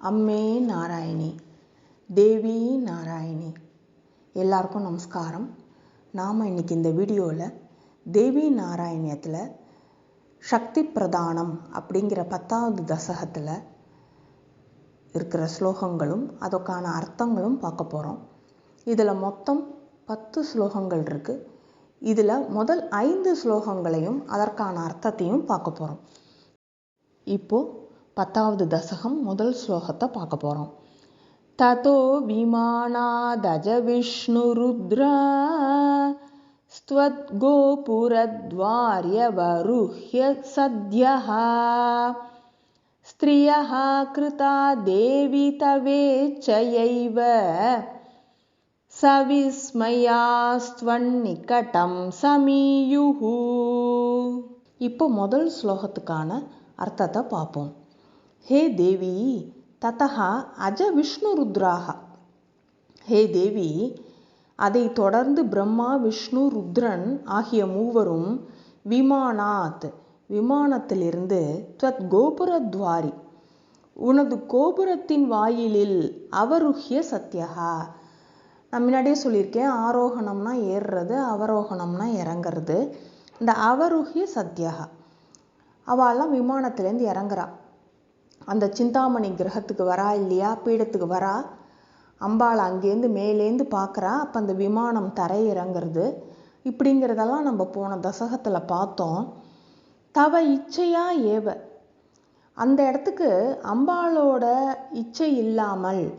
அம்மே நாராயணி தேவி நாராயணி. எல்லாருக்கும் நமஸ்காரம். நாம் இன்னைக்கு இந்த வீடியோவில் தேவி நாராயணியத்தில் சக்தி பிரதானம் அப்படிங்கிற பத்தாவது தசகத்தில் இருக்கிற ஸ்லோகங்களும் அதற்கான அர்த்தங்களும் பார்க்க போகிறோம் இதில் மொத்தம் பத்து ஸ்லோகங்கள் இருக்குது இதில் முதல் ஐந்து ஸ்லோகங்களையும் அதற்கான அர்த்தத்தையும் பார்க்க போகிறோம் இப்போது பத்தாவது தசகம் முதல் ஸ்லோகத்தை பார்க்க போகிறோம் ததோ விமானாதஜ விஷ்ணுருத்ரா स्त्वद्गोपुरद्वार्यवरुह्य सद्यः स्त्रियः कृता देवि तवेच्छयैव சவிஸ்மயாஸ்துவன்னிகட்டம் சமீயுஹு இப்போ முதல் ஸ்லோகத்துக்கான அர்த்தத்தை பார்ப்போம் ஹே தேவி ததா அஜ விஷ்ணு ருத்ராக ஹே தேவி அதை தொடர்ந்து பிரம்மா விஷ்ணு ருத்ரன் ஆகிய மூவரும் விமானாத் விமானத்திலிருந்து துவத் கோபுரத்வாரி உனது கோபுரத்தின் வாயிலில் அவருஹிய சத்யகா நான் முன்னாடியே சொல்லியிருக்கேன் ஆரோகணம்னா ஏறுறது அவரோகணம்னா இறங்குறது. இந்த அவருஹிய சத்யகா அவெல்லாம் விமானத்துலேருந்து இறங்குறா. அந்த சிந்தாமணி கிரகத்துக்கு வரா இல்லையா? பீடத்துக்கு வரா? அம்பாள் அங்கேருந்து மேலேருந்து பார்க்குறா. அப்போ அந்த விமானம் தரையிறங்கிறது. இப்படிங்கிறதெல்லாம் நம்ம போன தசகத்தில் பார்த்தோம். தவ இச்சையா ஏவ. அந்த இடத்துக்கு அம்பாளோட இச்சை இல்லாமல்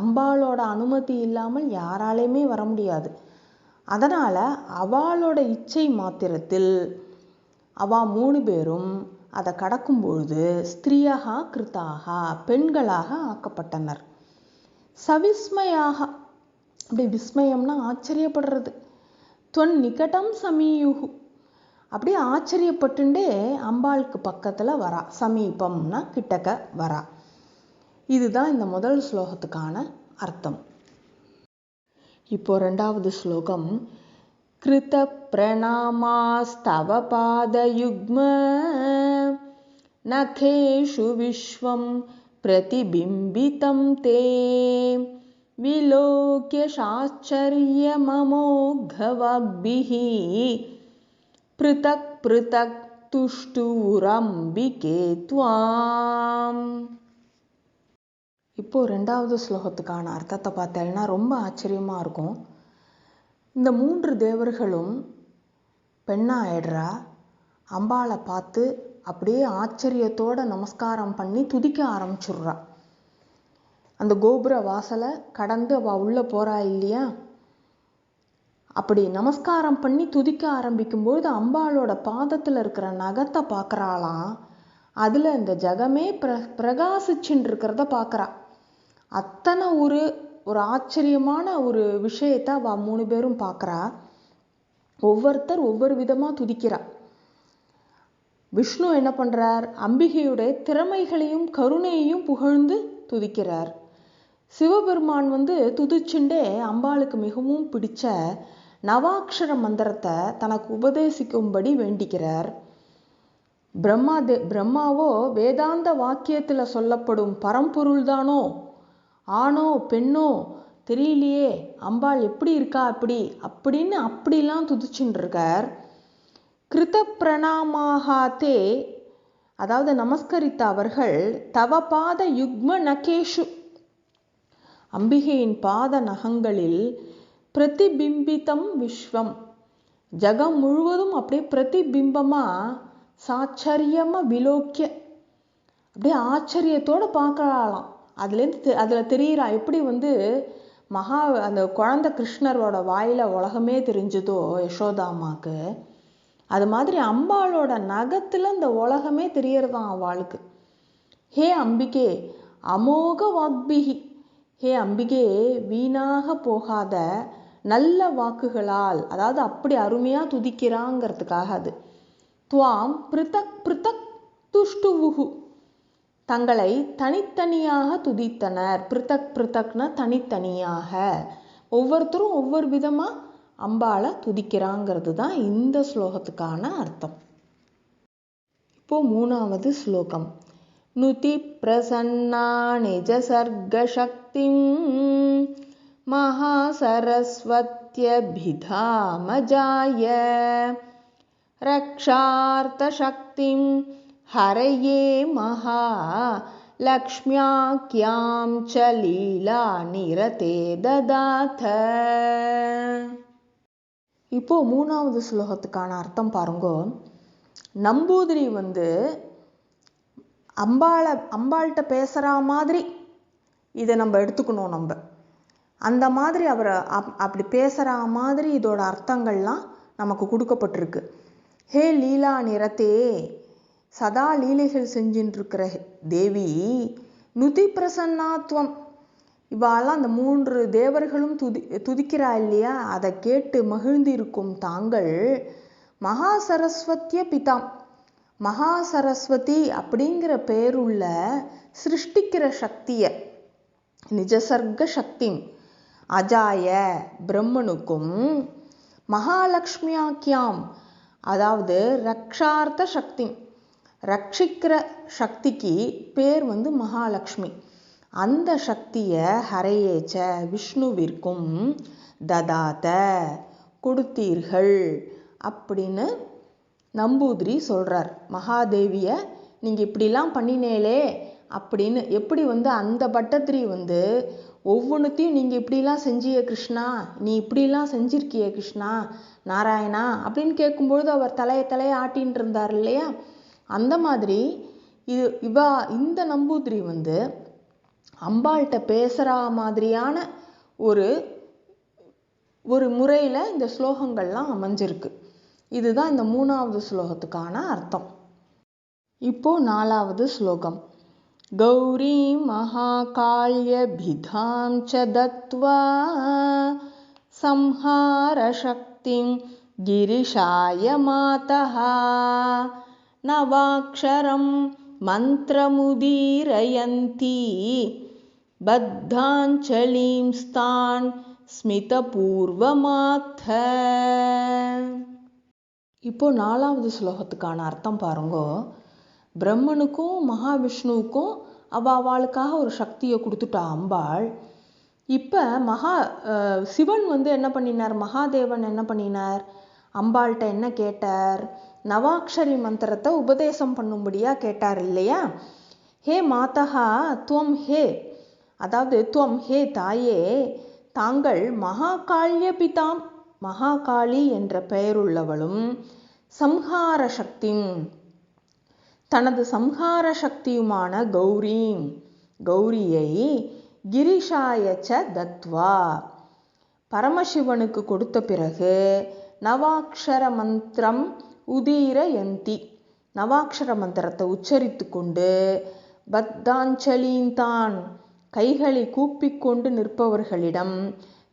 அம்பாளோட அனுமதி இல்லாமல் யாராலையுமே வர முடியாது. அதனால் அவளோட இச்சை மாத்திரத்தில் அவா மூணு பேரும் அதை கடக்கும் பொழுது ஸ்திரீயாக கிருத்தாக பெண்களாக ஆக்கப்பட்டனர். சவிஸ்மயாக அப்படி விஸ்மயம்னா ஆச்சரியப்படுறது. தொன் நிகட்டம் சமீயுகு. அப்படியே ஆச்சரியப்பட்டுண்டே அம்பாளுக்கு பக்கத்தில் வரா. சமீபம்னா கிட்டக்க வரா. இதுதான் இந்த முதல் ஸ்லோகத்துக்கான அர்த்தம். இப்போ ரெண்டாவது ஸ்லோகம். கிருத பிரணாமாஸ்தவ பாத யுக்ம நகேஷு விஸ்வம் प्रतिबिम्बितं ते विलोक्य साश्चर्यममोघवग्भिः पृथक् पृथक् துஷ்டூரம்பிகே துவாம் இப்போ ரெண்டாவது ஸ்லோகத்துக்கான அர்த்தத்தை பார்த்தேன்னா ரொம்ப ஆச்சரியமா இருக்கும் இந்த மூன்று தேவர்களும் பெண்ணாயிடுறா அம்பாளை பார்த்து அப்படியே ஆச்சரியத்தோட நமஸ்காரம் பண்ணி துதிக்க ஆரம்பிச்சிடுறா. அந்த கோபுர வாசலை கடந்து அவள் உள்ளே போறா இல்லையா? அப்படி நமஸ்காரம் பண்ணி துதிக்க ஆரம்பிக்கும்போது அம்பாளோட பாதத்தில் இருக்கிற நகத்தை பார்க்குறாளாம் அதில் இந்த ஜகமே பிர பிரகாசிச்சுன்னு இருக்கிறத பார்க்குறா அத்தனை ஒரு ஒரு ஆச்சரியமான ஒரு விஷயத்தை அவள் மூணு பேரும் பார்க்குறா ஒவ்வொருத்தர் ஒவ்வொரு விதமாக துதிக்கிறா. விஷ்ணு என்ன பண்ணுறார் அம்பிகையுடைய திறமைகளையும் கருணையையும் புகழ்ந்து துதிக்கிறார். சிவபெருமான் வந்து துதிச்சுண்டே அம்பாளுக்கு மிகவும் பிடிச்ச நவாட்சர மந்திரத்தை தனக்கு உபதேசிக்கும்படி வேண்டிக்கிறார். பிரம்மா தே பிரம்மாவோ வேதாந்த வாக்கியத்தில் சொல்லப்படும் பரம்பொருள் தானோ? ஆணோ பெண்ணோ? தெரியலையே அம்பாள் எப்படி இருக்கா அப்படி? அப்படின்னு அப்படிலாம் துதிச்சுட்டு இருக்கார். கிருத பிரணாமாகாத்தே அதாவது நமஸ்கரித்த அவர்கள் தவ பாத யுக்ம நகேஷு. அம்பிகையின் பாத நகங்களில் பிரதிபிம்பித்தம் விஸ்வம். ஜகம் முழுவதும் அப்படியே பிரதிபிம்பமா சாச்சரியமா விலோக்கிய அப்படியே ஆச்சரியத்தோடு பார்க்கலாம் அதுலேருந்து அதில் தெரியிறா எப்படி வந்து மகா அந்த குழந்த கிருஷ்ணரோட வாயில உலகமே தெரிஞ்சதோ யசோதாமாக்கு? அது மாதிரி அம்பாளோட நகத்தில் இந்த உலகமே தெரியறதான் அவளுக்கு. ஹே அம்பிகே அமோக வாக்பிகி. ஹே அம்பிகே வீணாக போகாத நல்ல வாக்குகளால் அதாவது அப்படி அருமையாக துதிக்கிறாங்கிறதுக்காக அது. துவாம் பிருத்தக் பிருத்தக் துஷ்டுவுகு தங்களை தனித்தனியாக துதித்தனர். பிருத்தக் பிருத்தக்னா தனித்தனியாக. ஒவ்வொருத்தரும் ஒவ்வொரு விதமாக அம்பாளை துதிக்கிறாங்கிறது தான் இந்த ஸ்லோகத்துக்கான அர்த்தம் இப்போ மூணாவது ஸ்லோகம் नुति प्रसन्ना निजसर्गशक्तिं महासरस्वत्यभिधामजाय रक्षार्थशक्तिं हरये महा लक्ष्म्याख्यां च लीला निरते ददाथ இப்போ மூணாவது ஸ்லோகத்துக்கான அர்த்தம் பாருங்கோ. நம்பூதிரி வந்து அம்பாளை அம்பாள்கிட்ட பேசுகிற மாதிரி இதை நம்ம எடுத்துக்கணும் நம்ம. அந்த மாதிரி அவரை அப் அப்படி பேசுகிற மாதிரி இதோட அர்த்தங்கள்லாம் நமக்கு கொடுக்கப்பட்டிருக்கு. ஹே லீலா நிறத்தே சதா லீலைகள் செஞ்சுட்டு இருக்கிற தேவி நுதி பிரசன்னாத்வம் இவாலாம் அந்த மூன்று தேவர்களும் துதி துதிக்கிறா இல்லையா அதை கேட்டு மகிழ்ந்திருக்கும் தாங்கள் மகா சரஸ்வத்திய பிதாம் மகா சரஸ்வதி அப்படிங்கிற பேருள்ள சிருஷ்டிக்கிற சக்தியை நிஜசர்க்க சக்தி அஜாய பிரம்மனுக்கும் மகாலட்சுமியாக்கியாம் அதாவது ரக்ஷார்த்த சக்தி ரட்சிக்கிற சக்திக்கு பேர் வந்து மகாலட்சுமி அந்த சக்தியை ஹரையேச்ச விஷ்ணுவிற்கும் ததாத கொடுத்தீர்கள் அப்படின்னு நம்பூதிரி சொல்கிறார் மகாதேவியை நீங்கள் இப்படிலாம் பண்ணினேலே அப்படின்னு எப்படி வந்து அந்த பட்டத்திரி வந்து ஒவ்வொன்றுத்தையும் நீங்கள் இப்படிலாம் செஞ்சிய கிருஷ்ணா நீ இப்படிலாம் செஞ்சிருக்கிய கிருஷ்ணா நாராயணா அப்படின்னு கேட்கும்பொழுது அவர் தலையை தலையை ஆட்டின்னு இருந்தார் இல்லையா? அந்த மாதிரி இது இவா இந்த நம்பூதிரி வந்து அம்பாள்கிட்ட பேசுகிற மாதிரியான ஒரு ஒரு முறையில் இந்த ஸ்லோகங்கள்லாம் அமைஞ்சிருக்கு இதுதான் இந்த மூணாவது ஸ்லோகத்துக்கான அர்த்தம் இப்போ நாலாவது ஸ்லோகம் கௌரி மகாகாள்யபிதாம் ச தத்வா संहारशक्तिं गिरिशाय मातः नवाक्षरं मन्त्रमुदीरयन्ती बद्धाञ्जलिं स्तान् ஸ்மிதபூர்வமாத்த இப்போ நாலாவது ஸ்லோகத்துக்கான அர்த்தம் பாருங்கோ பிரம்மனுக்கும் மகாவிஷ்ணுவுக்கும் அவ அவளுக்காக ஒரு சக்தியை கொடுத்துட்டா அம்பாள் இப்போ மகா சிவன் வந்து என்ன பண்ணினார் மகாதேவன் என்ன பண்ணினார் அம்பாள்கிட்ட என்ன கேட்டார் நவாக்ஷரி மந்திரத்தை உபதேசம் பண்ணும்படியாக கேட்டார் இல்லையா? ஹே மாதா துவம் ஹே. அதாவது துவம் ஹே தாயே தாங்கள் மகாகாளிய பிதாம் மகாகாளி என்ற பெயருள்ளவளும் சம்ஹார சக்தி தனது சம்ஹார சக்தியுமான கௌரி கௌரியை கிரிஷாயச்ச தத்வா. பரமசிவனுக்கு கொடுத்த பிறகு நவாக்ஷர மந்திரம் உதீரயந்தி நவாக்ஷர மந்திரத்தை உச்சரித்து கொண்டு பத்தாஞ்சலீந்தான் கைகளை கூப்பிக்கொண்டு நிற்பவர்களிடம்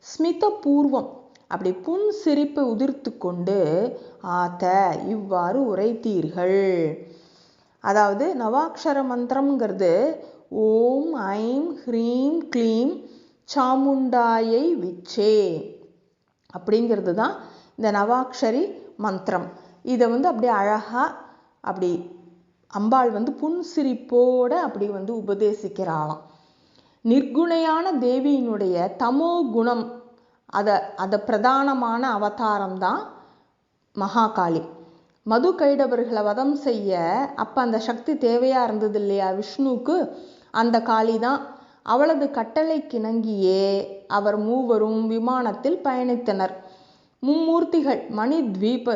ஸ்மித பூர்வம் அப்படி புன் சிரிப்பை உதிர்த்து கொண்டு ஆத்த இவ்வாறு உரைத்தீர்கள். அதாவது நவாக்ஷர மந்திரம்ங்கிறது ஓம் ஐம் ஹ்ரீம் க்ளீம் சாமுண்டாயை விச்சே அப்படிங்கிறது தான் இந்த நவாக்ஷரி மந்திரம். இதை வந்து அப்படியே அழகாக அப்படி அம்பாள் வந்து புன்சிரிப்போடு அப்படி வந்து உபதேசிக்கிறாளாம். நிர்குணையான தேவியினுடைய தமோ குணம் அதை அதை பிரதானமான அவதாரம் தான் மகாகாளி. மது கைடவர்களை வதம் செய்ய அப்போ அந்த சக்தி தேவையாக இருந்தது இல்லையா விஷ்ணுவுக்கு? அந்த காளி தான் அவளது கட்டளை கிணங்கியே அவர் மூவரும் விமானத்தில் பயணித்தனர். மும்மூர்த்திகள் மணித்வீப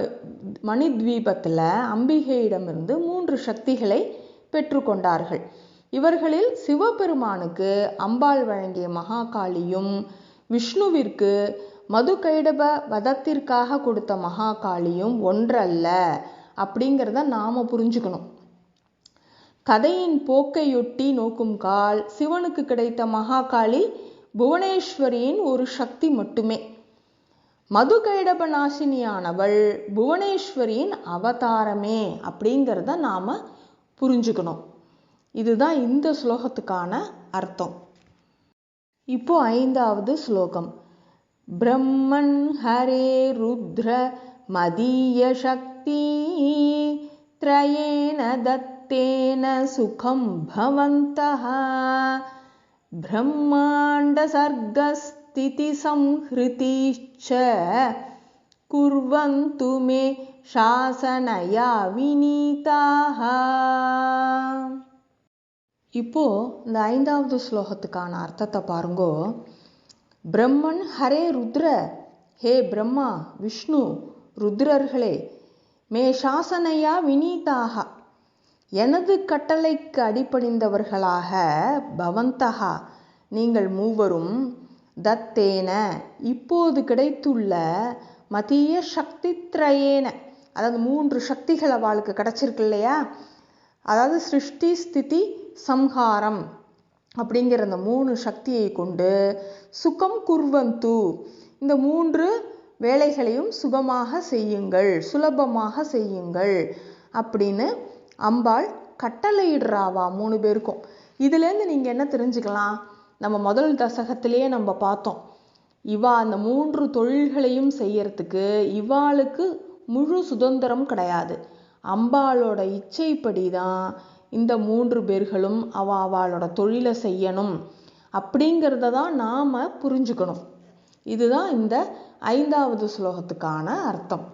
மணித்வீபத்தில் அம்பிகையிடமிருந்து மூன்று சக்திகளை பெற்றுக்கொண்டார்கள் இவர்களில் சிவபெருமானுக்கு அம்பாள் வழங்கிய மகாகாளியும் விஷ்ணுவிற்கு மது கைடப வதத்திற்காக கொடுத்த மகாகாளியும் ஒன்றல்ல அப்படிங்கிறத நாம புரிஞ்சுக்கணும். கதையின் போக்கையொட்டி நோக்கும் கால் சிவனுக்கு கிடைத்த மகாகாளி புவனேஸ்வரியின் ஒரு சக்தி மட்டுமே. மது கைடப நாசினியானவள் புவனேஸ்வரியின் அவதாரமே அப்படிங்கிறத நாம புரிஞ்சுக்கணும் இதுதான் இந்த ஸ்லோகத்துக்கான அர்த்தம் இப்போ ஐந்தாவது ஸ்லோகம் பிரம்மன் ஹரே ருத்ர மதீய சக்தி த்ரயேன தத்த दत्तेन सुखं भवन्तः ब्रह्माण्डसर्गस्थितिसंहृतिश्च कुर्वन्तु मे शासनया विनीताः இப்போ இந்த ஐந்தாவது ஸ்லோகத்துக்கான அர்த்தத்தை பாருங்கோ பிரம்மன் ஹரே ருத்ர ஹே பிரம்மா விஷ்ணு ருத்ரர்களே மே சாசனையா வினீதாக எனது கட்டளைக்கு அடிபணிந்தவர்களாக பவந்தகா நீங்கள் மூவரும் தத்தேன. இப்போது கிடைத்துள்ள மதிய சக்தி திரயேன அதாவது மூன்று சக்திகள் அவளுக்கு கிடைச்சிருக்கு இல்லையா? அதாவது சிருஷ்டி ஸ்திதி சம்ஹாரம் அப்படிங்கிற அந்த மூணு சக்தியை கொண்டு சுகம் குர்வந்து. இந்த மூன்று வேலைகளையும் சுகமாக செய்யுங்கள் சுலபமாக செய்யுங்கள் அப்படின்னு அம்பாள் கட்டளையிடுறாவா மூணு பேருக்கும். இதுலேருந்து நீங்கள் என்ன தெரிஞ்சுக்கலாம்? நம்ம முதல் தசகத்திலேயே நம்ம பார்த்தோம். இவா அந்த மூன்று தொழில்களையும் செய்யறதுக்கு இவாளுக்கு முழு சுதந்திரம் கிடையாது. அம்பாளோட இச்சைப்படி தான் இந்த மூன்று பேர்களும் அவ அவளோட தொழிலை செய்யணும் அப்படிங்கிறத தான் நாம் புரிஞ்சுக்கணும். இதுதான் இந்த ஐந்தாவது ஸ்லோகத்துக்கான அர்த்தம்.